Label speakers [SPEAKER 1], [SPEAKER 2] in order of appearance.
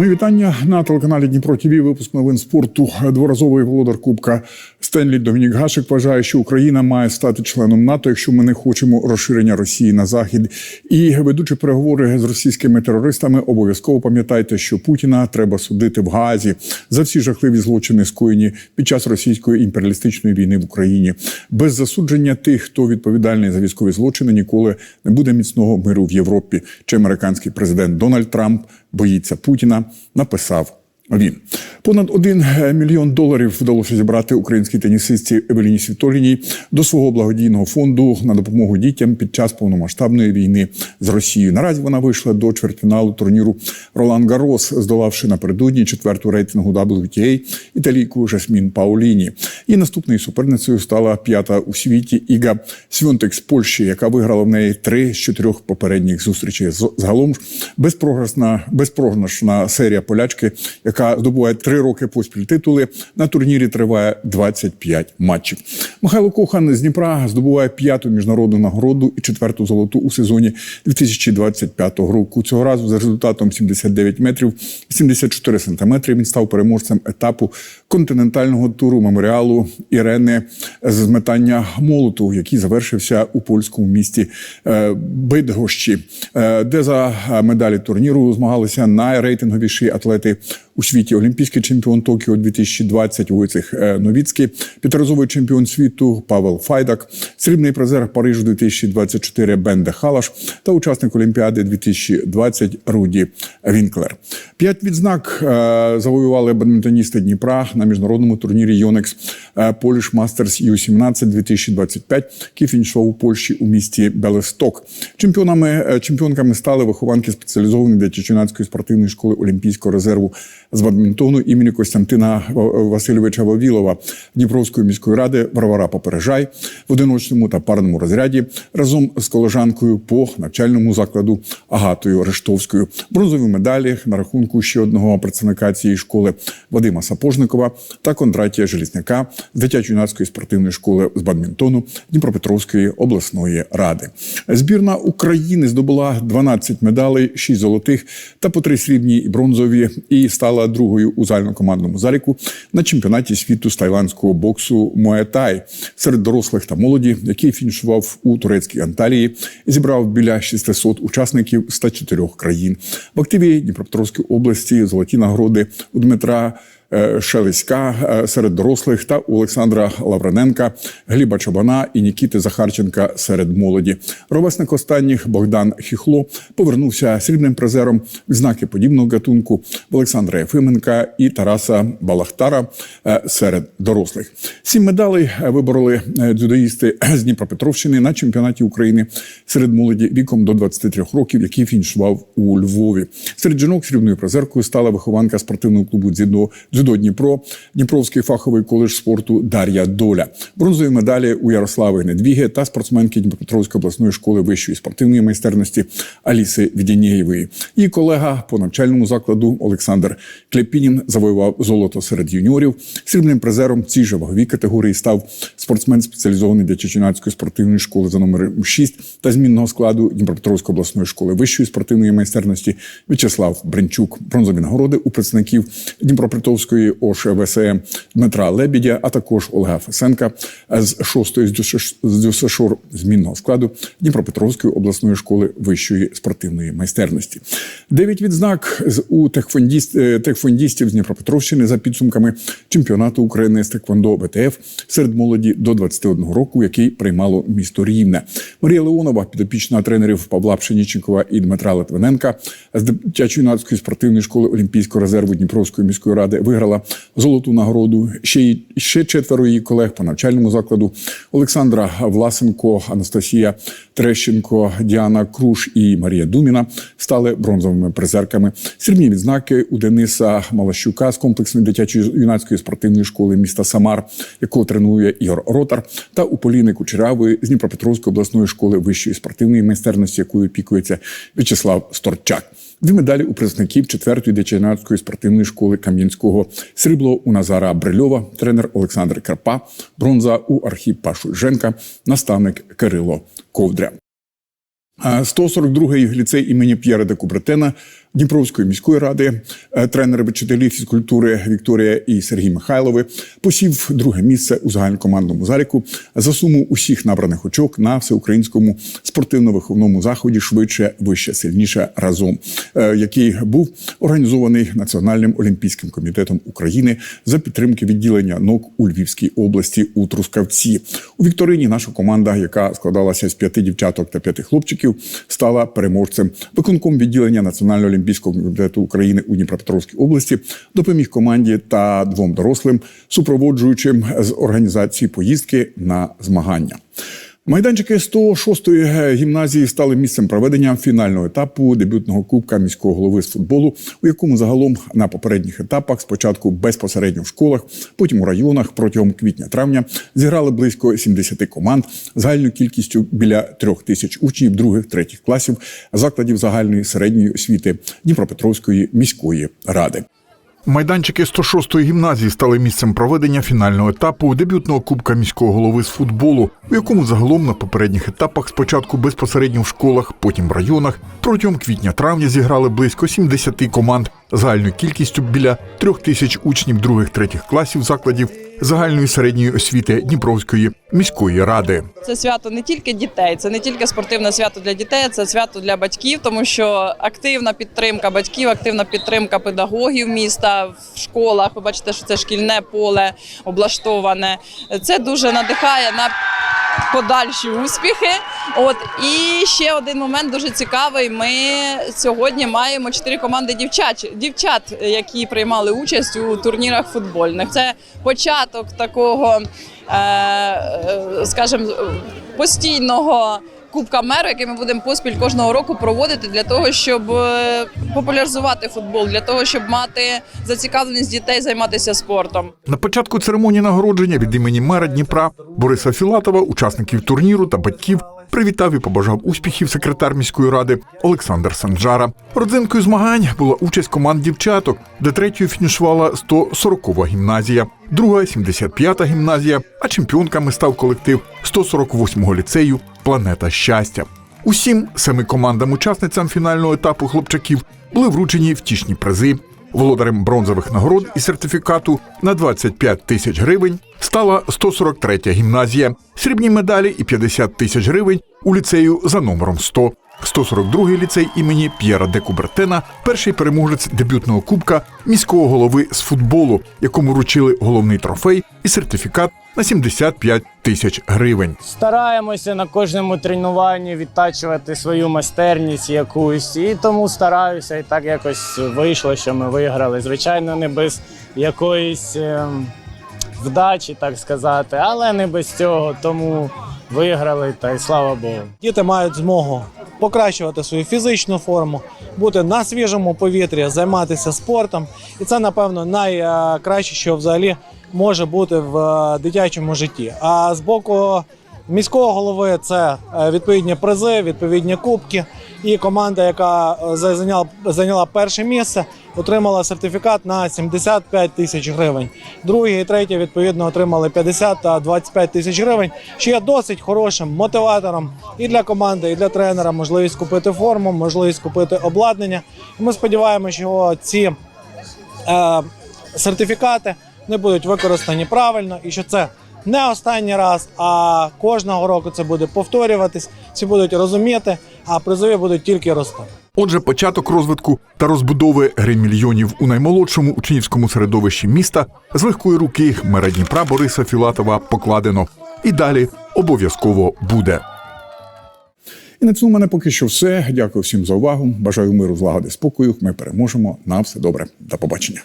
[SPEAKER 1] Мої вітання на телеканалі Дніпро Тіві. Випуск новин спорту. Дворазовий володар Кубка Стенлі Домінік Гашик вважає, що Україна має стати членом НАТО, якщо ми не хочемо розширення Росії на захід. І ведучи переговори з російськими терористами, обов'язково пам'ятайте, що Путіна треба судити в Гаазі за всі жахливі злочини, скоєні під час російської імперіалістичної війни в Україні. Без засудження тих, хто відповідальний за військові злочини, ніколи не буде міцного миру в Європі. Чи американський президент Дональд Трамп боїться Путіна, написав він. Понад один мільйон доларів вдалося зібрати українській тенісистці Евеліні Світоліній до свого благодійного фонду на допомогу дітям під час повномасштабної війни з Росією. Наразі вона вийшла до чвертьфіналу турніру Ролан Гарос, здолавши напередодні четверту рейтингу WTA італійку Жасмін Пауліні. І наступною суперницею стала п'ята у світі Іга Свьонтек з Польщі, яка виграла в неї три з чотирьох попередніх зустрічей. Загалом ж безпрограшна, безпрограшна серія полячки, яка здобуває три роки поспіль титули. На турнірі триває 25 матчів. Михайло Кохан з Дніпра здобуває п'яту міжнародну нагороду і четверту золоту у сезоні 2025 року. Цього разу за результатом 79 метрів 74 сантиметри. Він став переможцем етапу континентального туру меморіалу Ірени з метання молоту, який завершився у польському місті е, Бидгощі, е, де за медалі турніру змагалися найрейтинговіші атлети у світі. Олімпійський чемпіон Токіо 2020 Войцех е, Новіцький, п'ятиразовий чемпіон світу Павел Файдак, срібний призер Парижу 2024 Бенде Халаш та учасник Олімпіади 2020 Руді Вінклер. П'ять відзнак завоювали бадмінтоністи Дніпра на міжнародному турнірі Йонекс Polish Masters U17 2025, який фінішував у Польщі у місті Белесток. Чемпіонами чемпіонками стали вихованки спеціалізованої дитячо-юнацької спортивної школи Олімпійського резерву з бадмінтону імені Костянтина Васильовича Вавілова Дніпровської міської ради Варвара Попережай в одиночному та парному розряді разом з колежанкою по навчальному закладу Агатою Рештовською. Бронзові медалі на рахунку ще одного представника цієї школи Вадима Сапожникова та Кондратія Желізняка з дитячо-юнацької спортивної школи з бадмінтону Дніпропетровської обласної ради. Збірна України здобула 12 медалей, 6 золотих та по 3 срібні і бронзові, і стала другою у загальнокомандному заліку на чемпіонаті світу з тайландського боксу Муетай серед дорослих та молоді, який фінішував у турецькій Анталії, зібрав біля 600 учасників 104 країн. В активі Дніпропетровської області золоті нагороди у Дмитра. Шелеська серед дорослих та Олександра Лаврененка, Гліба Чабана і Нікіти Захарченка серед молоді. Ровесник останніх Богдан Хіхло повернувся срібним призером знаки подібного гатунку Олександра Єфименка і Тараса Балахтара серед дорослих. Сім медалей вибороли дзюдоїсти з Дніпропетровщини на чемпіонаті України серед молоді віком до 23 років, який фінішував у Львові. Серед жінок срібною призеркою стала вихованка спортивного клубу дзюдо дзюдо Дніпро, Дніпровський фаховий коледж спорту Дар'я Доля, бронзові медалі у Ярослави Недвіги та спортсменки Дніпропетровської обласної школи вищої спортивної майстерності Аліси Відянєєвої. Її колега по навчальному закладу Олександр Клепінін завоював золото серед юніорів. Срібним призером цій же ваговій категорії став спортсмен спеціалізований для Чеченацької спортивної школи за номером 6 та змінного складу Дніпропетровської обласної школи вищої спортивної майстерності В'ячеслав Бренчук. Бронзові нагороди у представників Дніпропетровської Дніпровської ОШ ВСМ Дмитра Лебідя, а також Олега Фесенка з 6-ї з ДЮСШОР змінного складу Дніпропетровської обласної школи вищої спортивної майстерності. Дев'ять відзнак з у техфондіст, техфондістів з Дніпропетровщини за підсумками чемпіонату України з Теквондо БТФ серед молоді до 21 року, який приймало місто Рівне. Марія Леонова, підопічна тренерів Павла Пшеніченкова і Дмитра Литвиненка з дитячо-юнацької спортивної школи Олімпійського резерву Дніпровської міської ради виграла золоту нагороду. Ще й ще четверо її колег по навчальному закладу Олександра Власенко, Анастасія Трещенко, Діана Круш і Марія Думіна стали бронзовими призерками. Срібні відзнаки у Дениса Малащука з комплексної дитячої юнацької спортивної школи міста Самар, якого тренує Ігор Ротар, та у Поліни Кучерявої з Дніпропетровської обласної школи вищої спортивної майстерності, якою опікується В'ячеслав Сторчак. Дві медалі у представників четвертої дитячо спортивної школи Кам'янського срібло у Назара Брильова, тренер Олександр Карпа, бронза у Архіпа Пашульженка, наставник Кирило Ковдря. А 142-й ліцей імені П'єра де Кубретена Дніпровської міської ради, е, тренери вчителі фізкультури Вікторія і Сергій Михайлови посів друге місце у загальнокомандному заліку за суму усіх набраних очок на всеукраїнському спортивно-виховному заході швидше, вище, сильніше разом, е, який був організований Національним олімпійським комітетом України за підтримки відділення НОК у Львівській області у Трускавці. У Вікторині наша команда, яка складалася з п'яти дівчаток та п'яти хлопчиків, стала переможцем. Виконком відділення Національного олімпійського комітету України у Дніпропетровській області допоміг команді та двом дорослим, супроводжуючим з організації поїздки на змагання. Майданчики 106-ї гімназії стали місцем проведення фінального етапу дебютного кубка міського голови з футболу, у якому загалом на попередніх етапах спочатку безпосередньо в школах, потім у районах протягом квітня-травня зіграли близько 70 команд загальною кількістю біля трьох тисяч учнів других третіх класів закладів загальної середньої освіти Дніпропетровської міської ради. Майданчики 106-ї гімназії стали місцем проведення фінального етапу дебютного кубка міського голови з футболу, у якому загалом на попередніх етапах спочатку безпосередньо в школах, потім в районах. Протягом квітня-травня зіграли близько 70 команд загальною кількістю біля трьох тисяч учнів других третіх класів закладів загальної середньої освіти Дніпровської міської ради.
[SPEAKER 2] Це свято не тільки дітей, це не тільки спортивне свято для дітей, це свято для батьків, тому що активна підтримка батьків, активна підтримка педагогів міста в школах. Ви бачите, що це шкільне поле облаштоване. Це дуже надихає на подальші успіхи. От і ще один момент дуже цікавий. Ми сьогодні маємо чотири команди дівчат, дівчат, які приймали участь у турнірах футбольних. Це початок такого, е, е, скажімо, постійного. Кубка меру, який ми будемо поспіль кожного року проводити для того, щоб е, популяризувати футбол, для того, щоб мати зацікавленість дітей займатися спортом.
[SPEAKER 1] На початку церемонії нагородження від імені мера Дніпра Бориса Філатова, учасників турніру та батьків. Привітав і побажав успіхів секретар міської ради Олександр Санджара. Родзинкою змагань була участь команд дівчаток, де третьою фінішувала 140-ва гімназія, друга 75-та гімназія, а чемпіонками став колектив 148-го ліцею Планета щастя. Усім семи командам-учасницям фінального етапу хлопчаків були вручені втішні призи. Володарем бронзових нагород і сертифікату на 25 тисяч гривень стала 143-я гімназія, срібні медалі і 50 тисяч гривень у ліцею за номером 100. 142-й ліцей імені П'єра де Кубертена, перший переможець дебютного кубка міського голови з футболу, якому вручили головний трофей і сертифікат на 75 тисяч гривень.
[SPEAKER 3] Стараємося на кожному тренуванні відтачувати свою майстерність якусь, і тому стараюся, і так якось вийшло, що ми виграли. Звичайно, не без якоїсь ем, вдачі, так сказати, але не без цього. Тому виграли, та й слава Богу.
[SPEAKER 4] Діти мають змогу покращувати свою фізичну форму, бути на свіжому повітрі, займатися спортом. І це, напевно, найкраще, що взагалі може бути в е, дитячому житті. А з боку міського голови це е, відповідні призи, відповідні кубки. І команда, яка е, зайняла, зайняла перше місце, отримала сертифікат на 75 тисяч гривень. Другі і третє, відповідно, отримали 50 та 25 тисяч гривень, що є досить хорошим мотиватором і для команди, і для тренера. Можливість купити форму, можливість купити обладнання. І ми сподіваємося, що ці е, сертифікати не будуть використані правильно і що це не останній раз, а кожного року це буде повторюватись, всі будуть розуміти, а призові будуть тільки рости.
[SPEAKER 1] Отже, початок розвитку та розбудови гри мільйонів у наймолодшому учнівському середовищі міста з легкої руки мера Дніпра Бориса Філатова покладено. І далі обов'язково буде. І на цьому мене поки що все. Дякую всім за увагу. Бажаю миру, злагоди, спокою. Ми переможемо. На все добре. До побачення.